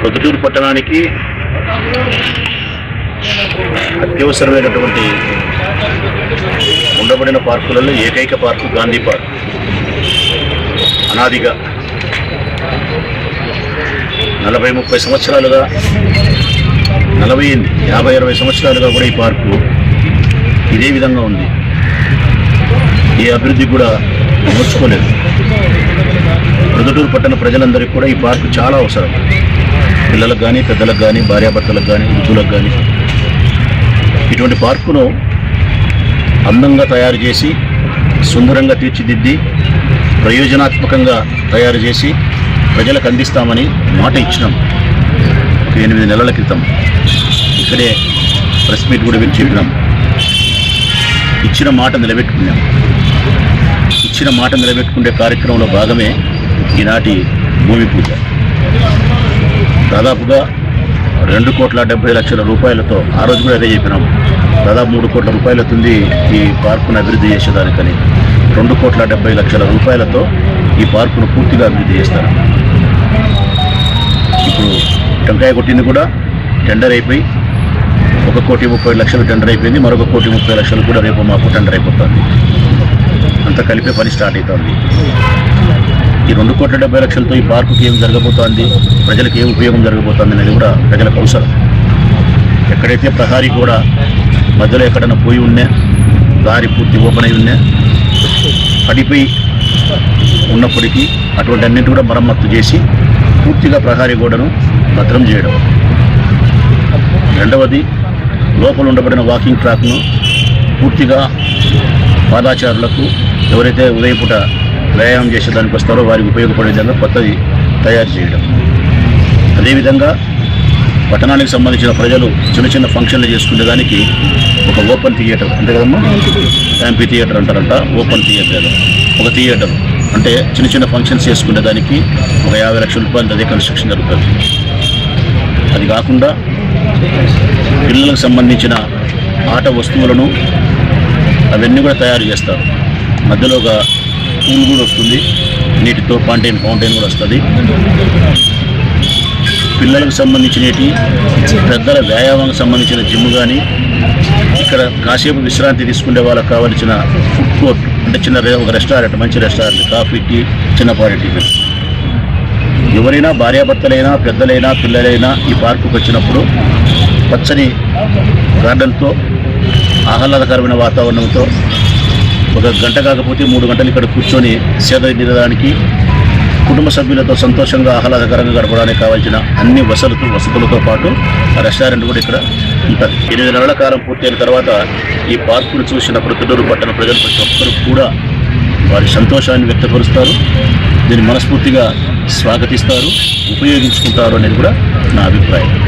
ప్రొద్దుటూరు పట్టణానికి అత్యవసరమైనటువంటి ఉండబడిన పార్కులలో ఏకైక పార్కు గాంధీ పార్క్. అనాదిగా నలభై ముప్పై సంవత్సరాలుగా నలభై యాభై అరవై సంవత్సరాలుగా కూడా ఈ పార్కు ఇదే విధంగా ఉంది. ఏ అభివృద్ధి కూడా నోచుకోలేదు. ప్రొద్దుటూరు పట్టణ ప్రజలందరికీ కూడా ఈ పార్కు చాలా అవసరం. పిల్లలకు కానీ పెద్దలకు కానీ భార్యాభర్తలకు కానీ వృద్ధులకు కానీ ఇటువంటి పార్కును అందంగా తయారు చేసి సుందరంగా తీర్చిదిద్ది ప్రయోజనాత్మకంగా తయారు చేసి ప్రజలకు అందిస్తామని మాట ఇచ్చినాం. ఒక ఎనిమిది నెలల క్రితం ఇక్కడే ప్రెస్ మీట్ కూడా పెట్టి చెప్పినాం. ఇచ్చిన మాట నిలబెట్టుకున్నాం. ఇచ్చిన మాట నిలబెట్టుకునే కార్యక్రమంలో భాగమే ఈనాటి భూమి పూజ. దాదాపుగా రెండు కోట్ల డెబ్బై లక్షల రూపాయలతో ఆ రోజు కూడా అదే చెప్పినాం. దాదాపు మూడు కోట్ల రూపాయలతుంది ఈ పార్కును అభివృద్ధి చేసేదానికని. రెండు కోట్ల డెబ్బై లక్షల రూపాయలతో ఈ పార్కును పూర్తిగా అభివృద్ధి చేస్తారు. ఇప్పుడు టెంకాయ కొట్టింది కూడా టెండర్ అయిపోయి ఒక కోటి ముప్పై లక్షలు టెండర్ అయిపోయింది. మరొక కోటి ముప్పై లక్షలు కూడా రేపు మాకు టెండర్ అయిపోతుంది. అంతా కలిపే పని స్టార్ట్ అవుతుంది. ఈ రెండు కోట్ల డెబ్బై లక్షలతో ఈ పార్కుకి ఏం జరగబోతోంది? ప్రజలకు ఏం ఉపయోగం జరగబోతోంది అనేది కూడా ప్రజలకు అవసరం ఎక్కడైతే ప్రహారీ కూడా మధ్యలో ఎక్కడైనా పోయి ఉన్నా దారి పూర్తి ఓపెన్ అయి ఉన్నా పడిపోయి ఉన్నప్పటికీ అటువంటి అన్నింటి కూడా మరమ్మత్తు చేసి పూర్తిగా ప్రహారీ గోడను భద్రం చేయడం. రెండవది లోపల ఉండబడిన వాకింగ్ ట్రాక్ను పూర్తిగా పాదాచారులకు ఎవరైతే ఉదయపూట వ్యాయామం చేసేదానికి వస్తారో వారికి ఉపయోగపడే విధంగా కొత్తది తయారు చేయడం. అదేవిధంగా పట్టణానికి సంబంధించిన ప్రజలు చిన్న చిన్న ఫంక్షన్లు చేసుకునే దానికి ఒక ఓపెన్ థియేటర్ అంతే కదమ్మా? ఎంపీ థియేటర్ అంటారంట. Open theatre. ఒక థియేటర్. అంటే చిన్న చిన్న ఫంక్షన్స్ చేసుకునే దానికి ఒక యాభై లక్షల రూపాయలు అదే కన్స్ట్రక్షన్ జరుగుతుంది. అది కాకుండా పిల్లలకు సంబంధించిన ఆట వస్తువులను అవన్నీ కూడా తయారు చేస్తారు. మధ్యలో ఒక పూల్ కూడా వస్తుంది. నీటితో ఫౌంటైన్ ఫౌంటైన్ కూడా వస్తుంది. పిల్లలకు సంబంధించినటి పెద్దల వ్యాయామం సంబంధించిన జిమ్ కానీ ఇక్కడ కాసేపు విశ్రాంతి తీసుకునే వాళ్ళకి కావలసిన ఫుడ్ కోర్ట్ అంటే చిన్న ఒక రెస్టారెంట్ మంచి రెస్టారెంట్ కాఫీ టీ చిన్నపాటి టీ. ఎవరైనా భార్యాభర్తలైనా పెద్దలైనా పిల్లలైనా ఈ పార్కుకు వచ్చినప్పుడు పచ్చని గార్డెన్తో ఆహ్లాదకరమైన వాతావరణంతో ఒక గంట కాకపోతే మూడు గంటలు ఇక్కడ కూర్చొని సేద నిరదానికి కుటుంబ సభ్యులతో సంతోషంగా ఆహ్లాదకరంగా గడపడానికి కావాల్సిన అన్ని వసతులు వసతులతో పాటు ఆ రెస్టారెంట్ కూడా ఇక్కడ ఉంటుంది. ఎనిమిది నెలల కాలం పూర్తయిన తర్వాత ఈ పార్కును చూసిన ప్రతిడూరు పట్టణ ప్రజలు ప్రతి ఒక్కరు కూడా వారి సంతోషాన్ని వ్యక్తపరుస్తారు. దీన్ని మనస్ఫూర్తిగా స్వాగతిస్తారు ఉపయోగించుకుంటారు అనేది కూడా నా అభిప్రాయం.